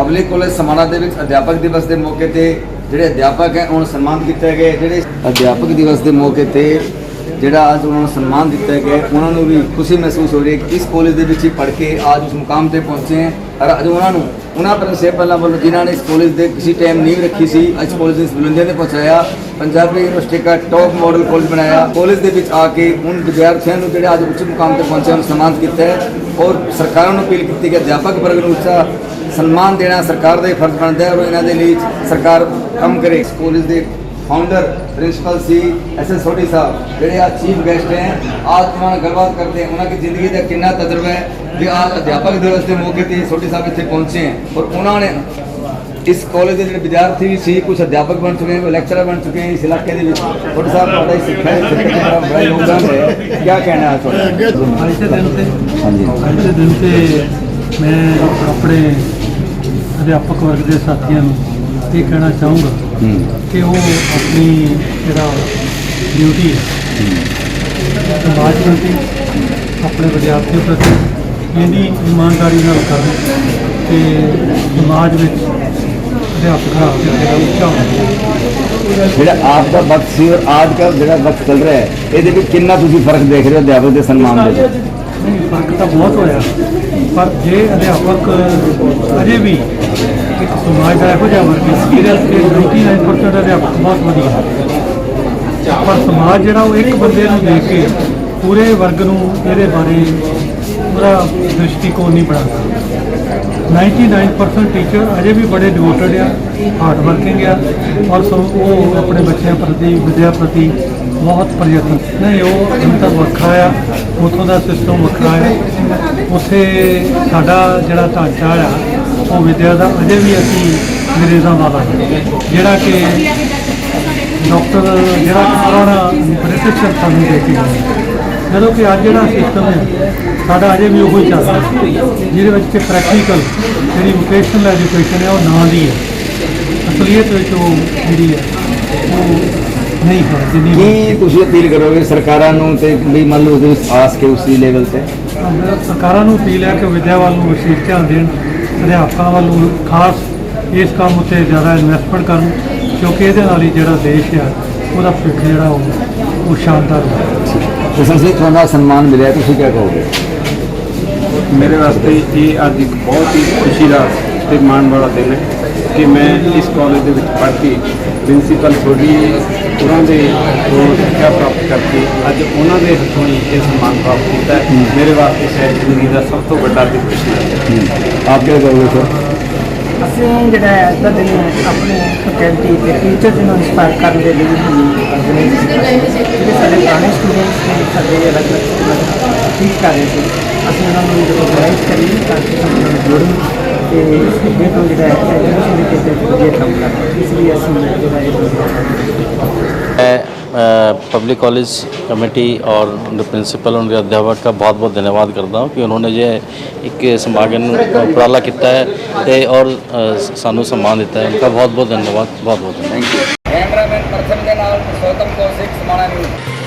Public college Samana ਦੇ ਵਿੱਚ ਅਧਿਆਪਕ ਦਿਵਸ ਦੇ ਮੌਕੇ ਤੇ ਜਿਹੜੇ ਅਧਿਆਪਕ ਹੈ, ਉਹਨਾਂ ਸਨਮਾਨਿਤ ਸਨਮਾਨ ਕੀਤਾ ਗਿਆ ਜਿਹੜੇ ਅਧਿਆਪਕ ਦਿਵਸ ਦੇ ਮੌਕੇ ਤੇ ਜਿਹੜਾ ਅੱਜ ਉਹਨਾਂ ਨੂੰ ਸਨਮਾਨ ਦਿੱਤਾ ਗਿਆ ਉਹਨਾਂ ਨੂੰ ਵੀ ਖੁਸ਼ੀ ਮਹਿਸੂਸ ਹੋ ਰਹੀ ਹੈ ਕਿ ਇਸ ਕਾਲਜ ਦੇ ਵਿੱਚ ਹੀ ਪੜ੍ਹ ਕੇ ਅੱਜ ਉਸ ਮੁਕਾਮ ਤੇ ਪਹੁੰਚੇ ਹੈ। ਔਰ ਅੱਜ ਉਹਨਾਂ ਨੂੰ, ਉਹਨਾਂ ਪ੍ਰਿੰਸੀਪਲਾਂ ਵੱਲੋਂ, ਜਿਨ੍ਹਾਂ ਨੇ ਇਸ ਕਾਲਜ ਦੇ ਕਿਸੇ ਟਾਈਮ ਨੀਂਹ ਰੱਖੀ ਸੀ, ਅੱਜ ਕਾਲਜ ਦੇ ਇਸ ਬੁਲੰਦੀਆਂ ਤੇ ਪਹੁੰਚਾਇਆ। ਪੰਜਾਬੀ ਯੂਨੀਵਰਸਿਟੀ ਦਾ ਟੌਪ ਮਾਡਲ ਕਾਲਜ ਬਣਾਇਆ। ਕਾਲਜ ਦੇ ਵਿੱਚ ਆ ਕੇ ਉਹਨਾਂ ਵਿਦਿਆਰਥੀਆਂ ਨੂੰ ਜਿਹੜੇ ਅੱਜ ਉੱਚ ਮੁਕਾਮ ਤੇ ਪਹੁੰਚੇ ਉਹਨਾਂ ਨੂੰ ਸਨਮਾਨਿਤ ਕੀਤਾ ਹੈ। ਔਰ ਸਰਕਾਰਾਂ ਨੂੰ ਅਪੀਲ ਕੀਤੀ ਕਿ ਅਧਿਆਪਕ ਵਰਗ ਨੂੰ ਉੱਚਾ ਸਨਮਾਨ ਦੇਣਾ ਸਰਕਾਰ ਦਾ ਹੀ ਫਰਜ਼ ਬਣਦਾ ਹੈ ਔਰ ਇਹਨਾਂ ਦੇ ਲਈ ਸਰਕਾਰ ਕੰਮ ਕਰੇ। ਇਸ ਕਾਲਜ ਦੇ ਫਾਊਂਡਰ ਪ੍ਰਿੰਸੀਪਲ ਸੀ ਐਸ ਐਸ ਸੋਢੀ ਸਾਹਿਬ ਜਿਹੜੇ ਆ ਚੀਫ ਗੈਸਟ ਹੈ आज ਉਹਨਾਂ ਨਾਲ ਗੱਲਬਾਤ ਕਰਦੇ हैं ਉਹਨਾਂ ਦੀ ਜ਼ਿੰਦਗੀ ਦਾ ਕਿੰਨਾ ਤਜਰਬਾ ਹੈ ਕਿ ਅੱਜ ਅਧਿਆਪਕ ਦਿਵਸ ਦੇ ਮੌਕੇ ਤੇ ਸੋਢੀ ਸਾਹਿਬ ਇੱਥੇ ਪਹੁੰਚੇ ਹੈ ਔਰ ਉਹਨਾਂ ਨੇ ਇਸ ਕਾਲਜ ਦੇ ਜਿਹੜੇ ਵਿਦਿਆਰਥੀ ਵੀ ਸੀ ਕੁਝ ਅਧਿਆਪਕ ਬਣ ਚੁੱਕੇ ਹਨ ਲੈਕਚਰਰ ਬਣ ਚੁੱਕੇ ਹਨ ਇਸ ਇਲਾਕੇ ਦੇ ਵਿੱਚ ਸੋਢੀ ਸਾਹਿਬ ਤੁਹਾਡਾ ਇਸ ਸਿੱਖਿਆ ਦੇ ਖੇਤਰ 'ਚ ਬੜਾ ਬੜਾ ਯੋਗਦਾਨ ਹੈ ਕੀ ਕਹਿਣਾ ਹੈ ਤੁਹਾਡਾ ਅੱਜ ਦੇ ਦਿਨ ਤੇ ਹਾਂਜੀ ਅੱਜ ਦੇ ਦਿਨ ਤੇ ਮੈਂ ਆਪਣੇ ਅਧਿਆਪਕ ਵਰਗ ਦੇ ਸਾਥੀਆਂ ਨੂੰ ਇਹ ਕਹਿਣਾ ਚਾਹੂੰਗਾ ਹੂੰ ਕਿ ਉਹ ਆਪਣੀ ਜਿਹੜਾ ਡਿਊਟੀ ਹੈ ਸਮਾਜ ਪ੍ਰਤੀ ਆਪਣੇ ਵਿਦਿਆਰਥੀਆਂ ਪ੍ਰਤੀ ਇੰਨੀ ਇਮਾਨਦਾਰੀ ਨਾਲ ਕਰਨ ਤੇ ਸਮਾਜ ਵਿੱਚ ਅਧਿਆਪਕਾਂ ਦਾ ਜਿਹੜਾ ਉੱਚਾ ਹੋਣਾ ਜਿਹੜਾ ਆਪ ਦਾ ਵਕਤ ਸੀ ਔਰ ਅੱਜ ਦਾ ਜਿਹੜਾ ਵਕਤ ਚੱਲ ਰਿਹਾ ਹੈ ਇਹਦੇ ਵਿੱਚ ਕਿੰਨਾ ਤੁਸੀਂ ਫ਼ਰਕ ਦੇਖ ਰਹੇ ਹੋ ਅਧਿਆਪਕ ਦੇ ਸਨਮਾਨ ਦੇ ਵਿੱਚ? ਫ਼ਰਕ ਤਾਂ ਬਹੁਤ ਹੋਇਆ। ਪਰ ਜੇ ਅਧਿਆਪਕ ਅਜੇ ਵੀ ਸਮਾਜ ਦਾ ਇਹੋ ਜਿਹਾ ਵਰਗ ਸੀਰੀਅਸ ਤੇ 99% ਅਧਿਆਪਕ ਬਹੁਤ ਵਧੀਆ ਹੈ। ਪਰ ਸਮਾਜ ਜਿਹੜਾ ਉਹ ਇੱਕ ਬੰਦੇ ਨੂੰ ਦੇਖ ਕੇ ਪੂਰੇ ਵਰਗ ਨੂੰ ਇਹਦੇ ਬਾਰੇ ਪੂਰਾ ਦ੍ਰਿਸ਼ਟੀਕੋਣ ਨਹੀਂ ਬਣਾ ਸਕਦਾ। 99% ਟੀਚਰ ਅਜੇ ਵੀ ਬੜੇ ਡਿਵੋਟਡ ਆ ਹਾਰਡ ਵਰਕਿੰਗ ਆ ਔਰ ਸੋ ਉਹ ਆਪਣੇ ਬੱਚਿਆਂ ਪ੍ਰਤੀ, ਵਿਦਿਆ ਪ੍ਰਤੀ ਬਹੁਤ ਪ੍ਰਯਤਨ। ਨਹੀਂ, ਉਹ ਅੰਤਰ ਵੱਖਰਾ ਆ, ਉੱਥੋਂ ਦਾ ਸਿਸਟਮ ਵੱਖਰਾ ਆ। ਉੱਥੇ ਸਾਡਾ ਜਿਹੜਾ ਢਾਂਚਾ ਆ ਉਹ ਵਿਦਿਆ ਦਾ ਅਜੇ ਵੀ ਅਸੀਂ ਅੰਗਰੇਜ਼ਾਂ ਵਾਲਾ ਹੈ ਜਿਹੜਾ ਕਿ ਡਾਕਟਰ ਜਿਹੜਾ ਪੁਰਾਣਾ ਬ੍ਰਿਟਿਸ਼ ਸਾਨੂੰ ਦੇ ਕੇ ਗਿਆ ਜਦੋਂ ਕਿ ਅੱਜ ਜਿਹੜਾ ਸਿਸਟਮ ਹੈ ਸਾਡਾ ਅਜੇ ਵੀ ਉਹੀ ਚੱਲ ਰਿਹਾ ਜਿਹਦੇ ਵਿੱਚ ਕਿ ਪ੍ਰੈਕਟੀਕਲ ਜਿਹੜੀ ਵੋਕੇਸ਼ਨਲ ਐਜੂਕੇਸ਼ਨ ਹੈ ਉਹ ਨਾਂ ਦੀ ਹੈ। ਅਸਲੀਅਤ ਵਿੱਚ ਉਹ ਜਿਹੜੀ ਹੈ ਉਹ ਨਹੀਂ ਹੈ ਜਿੰਨੀ ਕੀ ਤੁਸੀਂ ਅਪੀਲ ਕਰੋਗੇ ਸਰਕਾਰਾਂ ਨੂੰ ਤੇ ਵੀ ਮੰਨ ਲਓ ਵਿੱਚ ਆਸ ਕੇ ਉਸੇ ਲੈਵਲ ਤੇ? ਸਰਕਾਰਾਂ ਨੂੰ ਅਪੀਲ ਹੈ ਕਿ ਵਿਦਿਆ ਵੱਲ ਨੂੰ ਵਿਸ਼ੇਸ਼ ਧਿਆਨ ਦੇਣ। ਅਧਿਆਪਕਾਂ ਵੱਲ ਨੂੰ ਖਾਸ ਇਸ ਕੰਮ ਉੱਤੇ ਜ਼ਿਆਦਾ ਇਨਵੈਸਟਮੈਂਟ ਕਰਨ ਕਿਉਂਕਿ ਇਹਦੇ ਨਾਲ ਹੀ ਜਿਹੜਾ ਦੇਸ਼ ਆ ਉਹਦਾ ਭਵਿੱਖ ਜਿਹੜਾ ਉਹ ਉਹ ਸ਼ਾਨਦਾਰ ਹੋਵੇ ਤੇ ਸੰਸਦ ਤੁਹਾਨੂੰ ਸਨਮਾਨ ਮਿਲਿਆ ਤੁਸੀਂ ਕੀ ਕਹੋਗੇ? ਮੇਰੇ ਵਾਸਤੇ ਇਹ ਅੱਜ ਇੱਕ ਬਹੁਤ ਹੀ ਖੁਸ਼ੀ ਦਾ ਤੇ ਮਾਣ ਵਾਲਾ ਦਿਨ ਹੈ ਕਿ ਮੈਂ ਇਸ ਕਾਲਜ ਦੇ ਵਿੱਚ ਪੜ੍ਹ ਕੇ ਪ੍ਰਿੰਸੀਪਲ ਸੋਢੀ ਉਹਨਾਂ ਦੇ ਕੋਲ ਸਿੱਖਿਆ ਪ੍ਰਾਪਤ ਕਰਕੇ ਅੱਜ ਉਹਨਾਂ ਦੇ ਹੱਥੋਂ ਹੀ ਇਹ ਸਨਮਾਨ ਪ੍ਰਾਪਤ ਕੀਤਾ ਹੈ। ਮੇਰੇ ਵਾਸਤੇ ਸ਼ਾਇਦ ਜ਼ਿੰਦਗੀ ਦਾ ਸਭ ਤੋਂ ਵੱਡਾ ਖੁਸ਼ੀ ਹੈ। ਆਪ ਕੀ ਕਹੋਗੇ ਸਰ? ਅਸੀਂ ਜਿਹੜਾ ਹੈ ਅੱਜ ਦਾ ਦਿਨ ਆਪਣੇ ਫੈਕਲਟੀ ਤੇ ਟੀਚਰਸ ਨੂੰ ਇੰਸਪਾਇਰ ਕਰਨ ਦੇ ਲਈ ਆਰਗੇਨਾਈਜ਼ ਕੀਤਾ ਜਿਹੜੇ ਸਾਡੇ ਪੁਰਾਣੇ ਸਟੂਡੈਂਟਸ ਨੇ ਸਾਡੇ ਅਲੱਗ ਅਲੱਗ ਸਕੂਲਾਂ ਠੀਕ ਕਰ ਰਹੇ ਸੀ। ਅਸੀਂ ਉਹਨਾਂ ਨੂੰ ਰਿਕਗਨਾਈਜ਼ ਕਰੀਏ ਤਾਂ ਕਿ ਉਹਨਾਂ ਨੂੰ ਜੋੜਨ। ਤੇ ਸਿੱਧੇ ਤੋਂ ਜਿਹੜਾ ਹੈ ਐਜੂਕੇਸ਼ਨ ਦੇ ਖੇਤਰ 'ਚ ਵਧੀਆ ਕੰਮ ਕਰਦਾ ਇਸ ਲਈ ਅਸੀਂ ਜਿਹੜਾ ਇਹ पब्लिक कॉलेज कमेटी और उनके प्रिंसिपल उनके अध्यापक का बहुत बहुत धन्यवाद करता हूँ कि उन्होंने जो एक समागम उपराला किया है ते और सानू सम्मान दिता है उनका बहुत बहुत धन्यवाद बहुत बहुत थैंक यू कैमरामैन प्रथम के नाल पुरुषोत्तम कौशिक समाना न्यूज